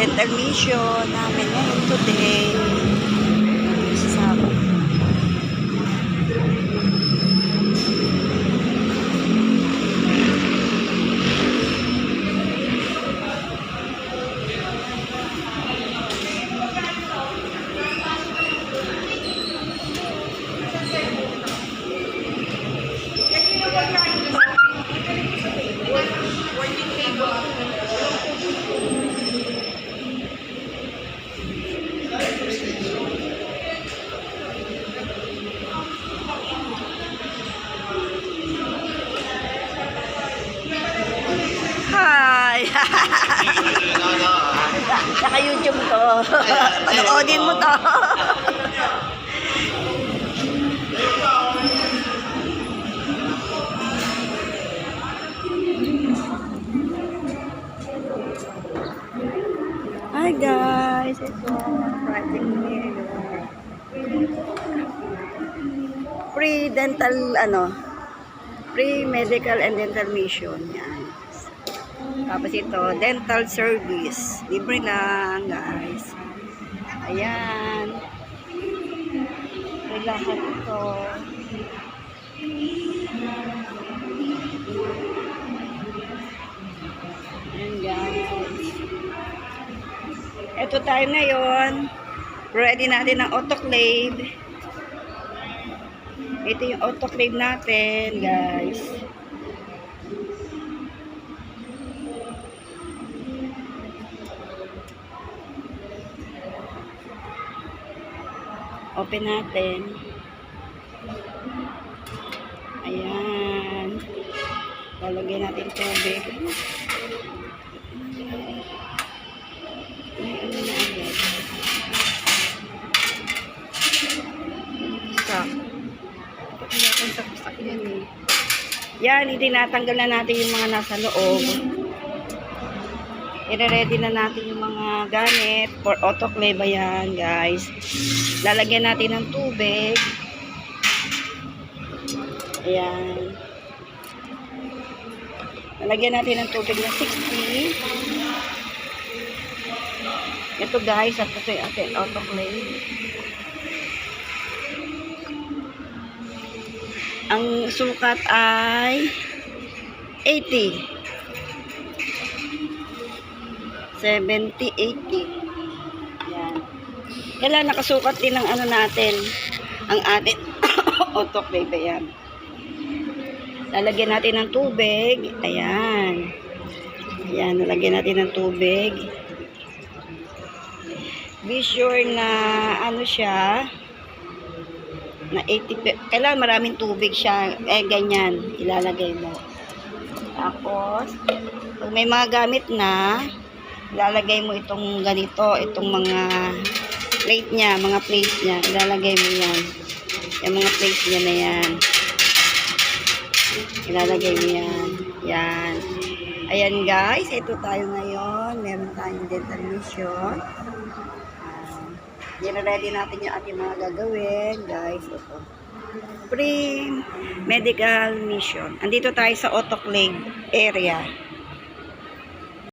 dental mission namin ngayon today. Hi! Saka YouTube to. Panoodin mo to. Hi guys! Ito, project ngayon. Free dental, ano, free medical and dental mission. Yan. Tapos ito, dental service. Libre lang, guys. Ayan. Libre lahat ito. Ayan, guys. Ito tayo ngayon. Ready natin ang autoclave. Ito yung autoclave natin, guys. Open natin. Ayan. Lalagyan natin tubig. Ano yan eh. Yan, hindi natanggal na natin yung mga nasa loob. I-ready na natin yung mga gamit for autoclave yan, guys. Lalagyan natin ng tubig. Ayan. Lalagyan natin ng tubig na 60. Ito guys, at ito yung ating autoclave. Ang sukat ay 80. 70, 80. Yan. Kailan nakasukat din ng ano natin, ang atin autoclave. Ayan. Lalagyan natin ng tubig. Ayan. Ayan, lalagyan natin ng tubig. Be sure na ano siya, na 80, pe- kailangan maraming tubig siya. Eh, ganyan, ilalagay mo. Tapos, pag may mga gamit na, ilalagay mo itong ganito, itong mga plate niya, mga plate niya, ilalagay mo yan. Yung mga plate niya na yan. Ilalagay mo yan. Yan. Ayan guys, ito tayo ngayon. Meron tayong dental mission. Uh, ready natin yung ating mga gagawin. Guys, ito. Pre-medical mission. Andito tayo sa autoclave area.